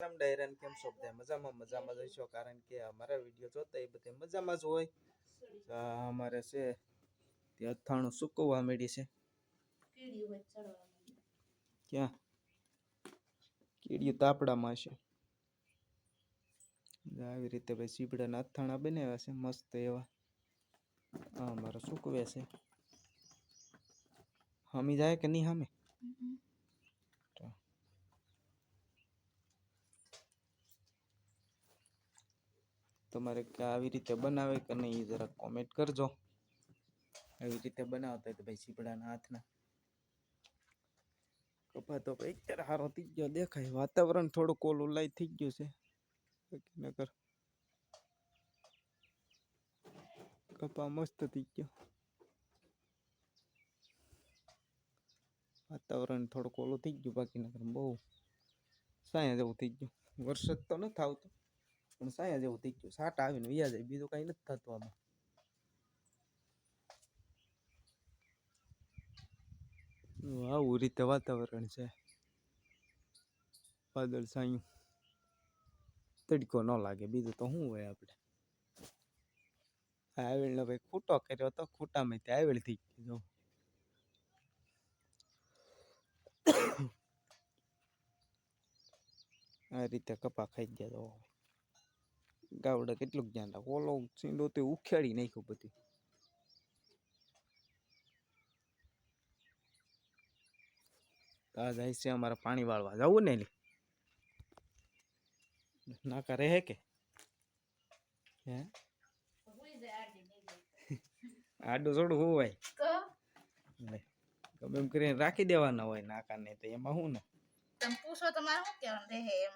રામ ડાયરાન કેમ છો? બધા મજામાં? મજામાં જ હશો? કારણ કે અમારા વીડિયો જોતા એ બધા મજામાં જ હોય. અમારે છે તે અથાણું સુકવવા મળી છે. ક્યાં? કીડિયું તાપડામાં છે આવી રીતે ભાઈ સીપડાના અથાણા બનાવ્યા છે મસ્ત એવા. અમારે સૂકવે છે. હમી જાય કે નહીં હમે. તમારે આવી રીતે બનાવે કે નહીં એ જરાક કોમેન્ટ કરજો. આવી રીતે બનાવતા તો ભાઈ સીપડાના હાથના. કપા તો ભાઈ અત્યારે સારો થઈ ગયો દેખાય. વાતાવરણ થોડું કોલું લાઈ થઈ ગયું છે. નગર કપા મસ્ત થઈ ગયો. વાતાવરણ થોડું કોલું થઈ ગયું બાકી નગર બહુ સાયા જેવું થઈ ગયું. વરસાદ તો નથી આવતો પણ સાયા જેવું થઈ ગયું. સાટ આવીને વ્યા જાય. બીજું કાંઈ નથી થતું આમાં. આવું રીતે વાતાવરણ છે. વાદળ સાયું તડકો ન લાગે. બીજું તો શું હોય આપણે? આવેલનો ભાઈ ખૂટો કર્યો તો ખૂટામાં તે આવેલ થઈ ગયો આ રીતે કપા ખાઈ ગયા તો. ગાવડે કેટલું ધ્યાન રાખો ઓલો સીંડો તે ઉખેડી નાખ્યો બધી આ જાય છે અમારે પાણી વાળવા. જવું ને લી નાકા રહે કે? હે? આડું થોડું હોય ગમે એમ કરીને રાખી દેવાના હોય નાકા ને તો એમાં શું ને? તમે પૂછો તમારે શું કહેવાનું રહે એમ?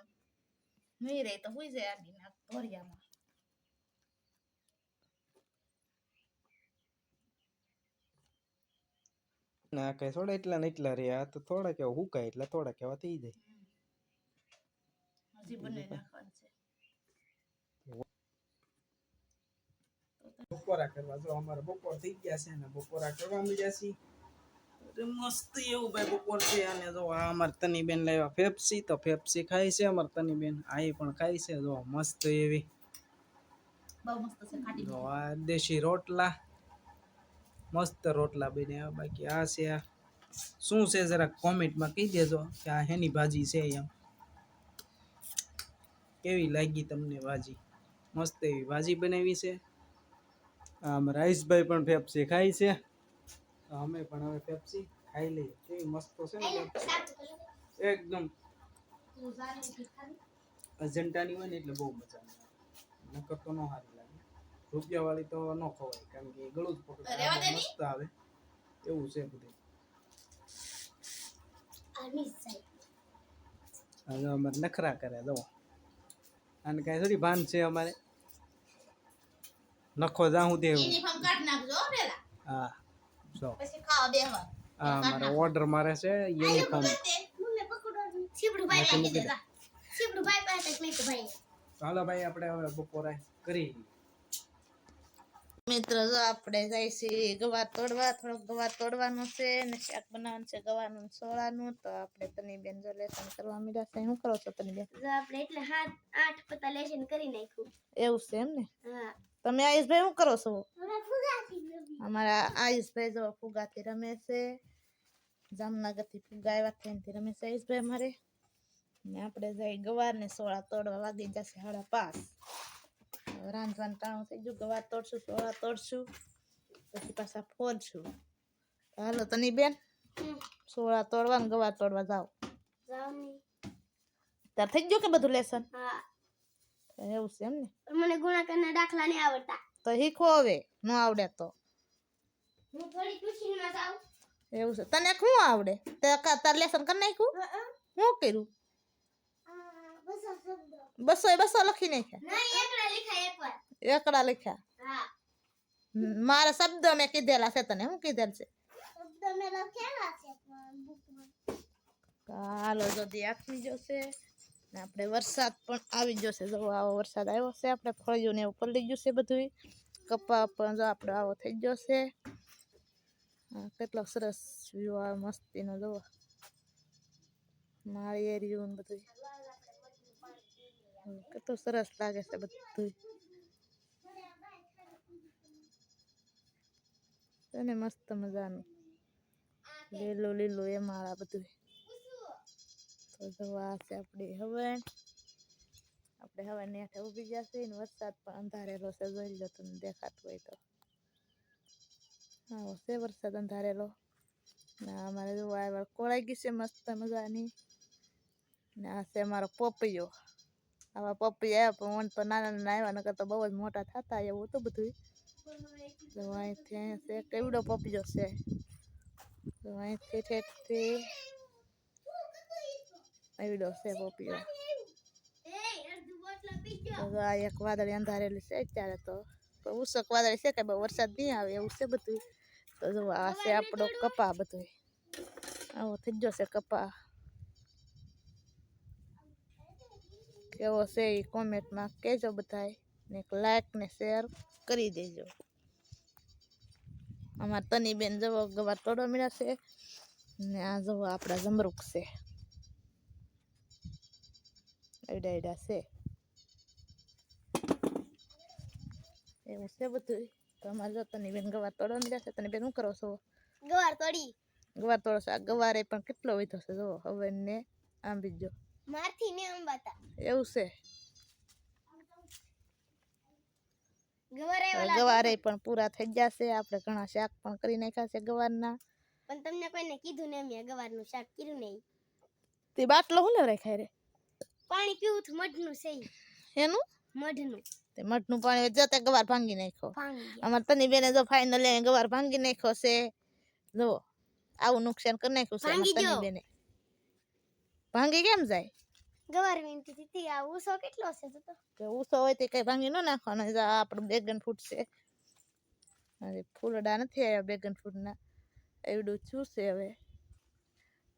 નહીં રહે તો હુઈ જાય આડી ના કઈ થોડા એટલા ને એટલા રે આ તો થોડા કેવા હુકાય એટલે થોડા કેવા થઈ જાય હજી બને નાખવાનું છે બપોરા કરવા જો અમારે બપોર થઈ ગયા છે ને બપોરા કરવા મળ્યા છીએ મસ્ત એવું ભાઈ બપોર છે અને જો આ અમારે તની બેન લાવ્યા ફેપ્સી તો ફેપસી ખાય છે અમારે તની બેન આ પણ ખાય છે. જો મસ્ત એવી. બહુ મસ્ત છે ખાટી જો આ દેશી રોટલા. મસ્ત રોટલા બને બાકી આ છે આ. શું છે જરાક કોમેન્ટમાં કહી દેજો કે આ હેની ભાજી છે એમ. કેવી લાગી તમને ભાજી? મસ્ત એવી ભાજી બનાવી છે. આમ રાઈસભાઈ પણ ફેપસી ખાય છે. અમે પણ હવે પેપ્સી ખાઈ લઈએ. કેવી મસ્ત છે ને પેપ્સી એકદમ. અજંટાની હોય ને એટલે બહુ મજા આવે. નકર તો ન સારી લાગે. રૂપિયા વાળી તો ન ખવાય કારણ કે એ ગળું જ પકડે. રહેવા દે આમાં ની. મસ્ત આવે. એવું છે બધું. હવે અમારે નખરા કરે જો. અને કાંઈ થોડી ભાન છે અમારે. નખો જ્યાં સુધી યુનિફોર્મ કાઢી નાખજો હો પેલા હા. જો આ અમારે ઓર્ડર મારે છે યુનિફોર્મ. ચાલો ભાઈ. આપણે હવે બપોરે કરી. મિત્રો જો આપણે જાય છે ગવાર તોડવા. થોડોક ગવાર તોડવાનું છે ને શાક બનાવવાનું છે ગવાનું ને સોળાનું તો આપણે તની બેન જો લેસન કરવા મીડા છે. શું કરો છો તની બેન જો આપણે એટલે હાથ આઠ પતા લેસન કરી નાખ્યું. એવું છે એમ ને? હા. તમે આયુષભાઈ શું કરો છો? અમારા આયુષભાઈ જો ફુગાથી રમે છે. જામનગરથી ફુગા આવ્યા એનાથી રમે છે આયુષભાઈ અમારે. ને આપણે જઈ ગવાર ને સોળા તોડવા વાગી જશે સાડા પાંચ હવે રાંધવાનું ટાણું થઈ ગયું ગવાર તોડશું સોળા તોડશું. પછી પાછા ફોડશું હાલો તની બેન સોળા તોડવા ને ગવાર તોડવા જાઓ. તાર થઈ ગયું કે બધું લેસન? હા. એવું છે એમ ને? મને મને ગુણાકારના દાખલા નહીં આવડતા. તો શીખો હવે ન આવડે તો. હું થોડી ટ્યુશનમાં જાઉં. એવું છે. તને શું આવડે? તે કા- તાર લેસન કરી નાખ્યું? શું કર્યું? બસો બસો એ બસો લખી નાખ્યા? એકડા લખાય મારા શબ્દ મેં કીધેલા છે તને શું કીધેલ છે? હાલો જો દી જશે. ને આપણે વરસાદ પણ આવી જશે જો આવો વરસાદ આવ્યો છે, આપણે ફળિયું ને એવું પલળી ગયું છે બધું કપા પણ જો આપણો આવો થઈ ગયો છે. કેટલો સરસ વ્યૂ આવે મસ્તીનો જોવો માળી એરિયું ને બધું કેટલું સરસ લાગે છે બધું તને મસ્ત મજાનું. લીલું લીલું એ માળા બધું તો જોવા છે આપણી હવે. આપણે હવે હેઠે ઊભી ગયા છે ને વરસાદ પણ અંધારેલો છે, જોઈ લો તમને દેખાતું હોય તો. આવો છે વરસાદ અંધારેલો. ને અમારે જોવા આવ્યા કોળાઈ ગઈ છે, મસ્ત મજાની. ને આ છે અમારો પોપૈયો. આવા પપ્પી આવ્યા પણ મને તો નાના નાના આવ્યા, નકર તો બહુ જ મોટા થતા એવું તો બધું તો અહીંથી અહીંયા છે, કેવડો પપ્પીઓ છે. તો અહીંથી ઠેઠથી એવડો છે જો આ એક વાદળી અંધારેલી છે અત્યારે તો ઉસક વાદળી છે કે બહુ વરસાદ નહીં આવે એવું છે બધું તો જો આ છે આપણો કપા બધું આવો થઈ ગયો છે કપા કેવો છે એ કોમેન્ટમાં કહેજો બધાય ને એક લાઈક ને શેર કરી દેજો અમારા તની બેન જવો ગવાર તોડો મળ્યા છે ને આ જવો આપણા જમરૂક છે એડા એડા છે એવું છે બધું તો જો તને બેન ગવાર મળ્યા છે તની બેન શું કરો છો ગવાર તોડી ગવાર તોડો છો આ ગવારે પણ કેટલો વીધો છે જો હવે ને આમ બીજો મારથી ને અંબાતા એવું છે ગવારે પણ પૂરા થઈ જશે આપણે ઘણા શાક પણ કરી નાખ્યા છે ગવારના પણ તમને કોઈને કીધું ને મેં ગવારનું શાક કર્યું નહીં તે બાટલો હું લેવરાય ખાય રે પાણી પીવું તો મઢનું છે. એનું? મઢનું. તે મઢનું પાણી જતે ગવાર ભાંગી નાખ્યો. અમાર તની બેને જો ફાઇનલ ગવાર ભાંગી નાખ્યો છે. જો આવું નુકસાન કરી નાખ્યું છે તની બેને. ભાંગી કેમ જાય? ગવાર વિનતી હતી આ ઉસો કેટલો છે તો કે ઉસો હોય તે કઈ ભાંગી ન નાખવાનો. આપણું બેગન ફૂટશે અરે ફૂલડા નથી આવ્યા બેગન ફૂટના. એવડું છું છે હવે?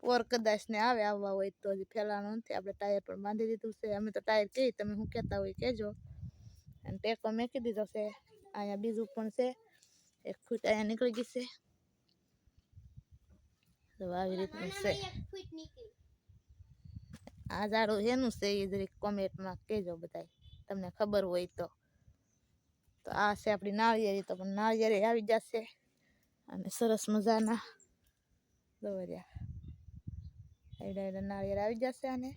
પોર કદાચ ને આવે આવવા હોય તો હજી ફેલાવાનું નથી. આપણે ટાયર પણ બાંધી દીધું છે. અમે તો ટાયર કહી તમે શું કહેતા હોય કહેજો. અને ટેકો મેકી દીધો છે. અહીંયા બીજું પણ છે. એક ફૂટ અહીંયા નીકળી ગઈ છે. તો આવી રીતનું છે. આ ઝાડું એનું છે એ જરીક કોમેન્ટમાં કહેજો બધાય. તમને ખબર હોય તો. તો આ છે આપણી નાળિયેરી. તો પણ નાળિયેરી આવી જશે. અને સરસ મજાના. દોર્યા એડા એડા નાળિયેર આવી જશે અને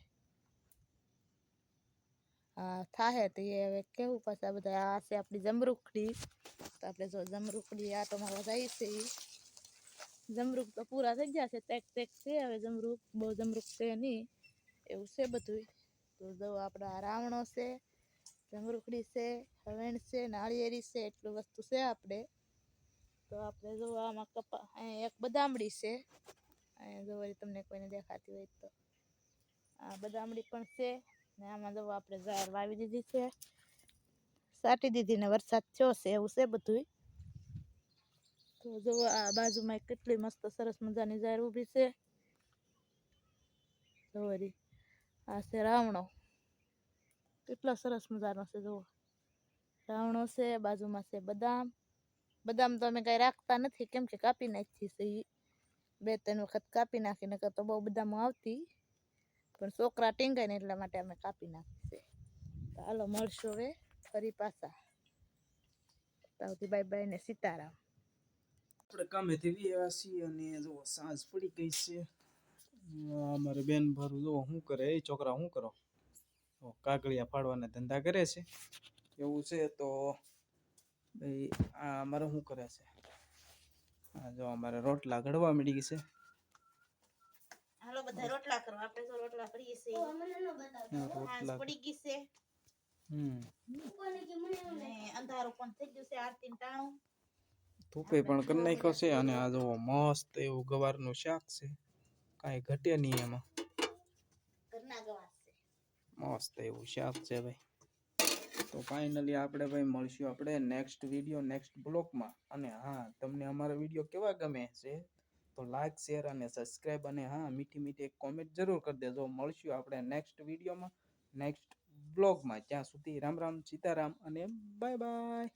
આ થાહે તો એ હવે કેવું પાછા બધા આ છે આપણી જમરૂખડી તો આપણે જો જમરૂખડી આ તમારા જાય છે ઈ. જમરૂખ તો પૂરા થઈ ગયા છે તેક તેક છે હવે જમરૂખ બહુ જમરૂખ છે નહીં એવું છે બધું તો જો આપણા રાવણો છે જમરૂખડી છે હવેણ છે નાળિયેરી છે એટલું વસ્તુ છે આપણે તો આપણે જો આમાં કપા અહીંયા એક બદામડી છે અહીંયા જો તમને કોઈને દેખાતી હોય તો. આ બદામડી પણ છે, ને આમાં જો આપણે ઝાડ વાવી દીધી છે. સાટી દીધી ને વરસાદ થયો છે, એવું છે બધું તો જો આ બાજુમાં કેટલી મસ્ત સરસ મજાની ઝાડ ઊભી છે. જો આ છે રાવણો. કેટલો સરસ મજાનો છે, જુઓ. રાવણો છે, બાજુમાં છે બદામ. બદામ તો અમે કાંઈ રાખતા નથી, કેમ કે કાપી નાખી છે ઈ. બે ત્રણ વખત કાપી નાખી, નકર તો બહુ બધામાં આવતી. પણ છોકરા ટીંગાય ને એટલા માટે અમે કાપી નાખી તો હાલો, મળશું હવે ફરી પાછા. તાવથી બાય બાય ને સીતારામ. આપણે કામેથી આવ્યા છીએ અને જો સાંજ પડી ગઈ છે. અમારે બેન ભરું જો શું કરે? એ છોકરા શું કરો? કાગળિયા ફાડવાના ધંધા કરે છે. એવું છે તો ભાઈ આ અમારે શું કરે છે? જો અમારે રોટલા ઘડવા મળી ગઈ છે. હાલો બધા રોટલા કરો આપણે તો રોટલા કરીએ છીએ. રોટલા. પડી ગઈ છે. હમ. કોને કે મને એવું અને અંધારું પણ થઈ ગયું છે આરતી ટાણું. ધૂપે પણ કરી નાખ્યો છે અને આ જો મસ્ત એવું ગવારનું શાક છે. કાંઈ ઘટે નહીં એમાં. ઘરના ગવાસ છે. મસ્ત એવું શાક છે ભાઈ. તો ફાઇનલી આપણે ભાઈ મળશું આપણે નેક્સ્ટ વીડિયો નેક્સ્ટ બ્લોગમાં અને હા, તમને અમારા વીડિયો કેવા ગમે છે? તો લાઈક શેર અને સબસ્ક્રાઈબ અને હા, મીઠી મીઠી એક કોમેન્ટ જરૂર કરી દેજો. મળશું આપણે નેક્સ્ટ વિડીયોમાં નેક્સ્ટ બ્લોગમાં ત્યાં સુધી રામ રામ, સીતારામ અને બાય બાય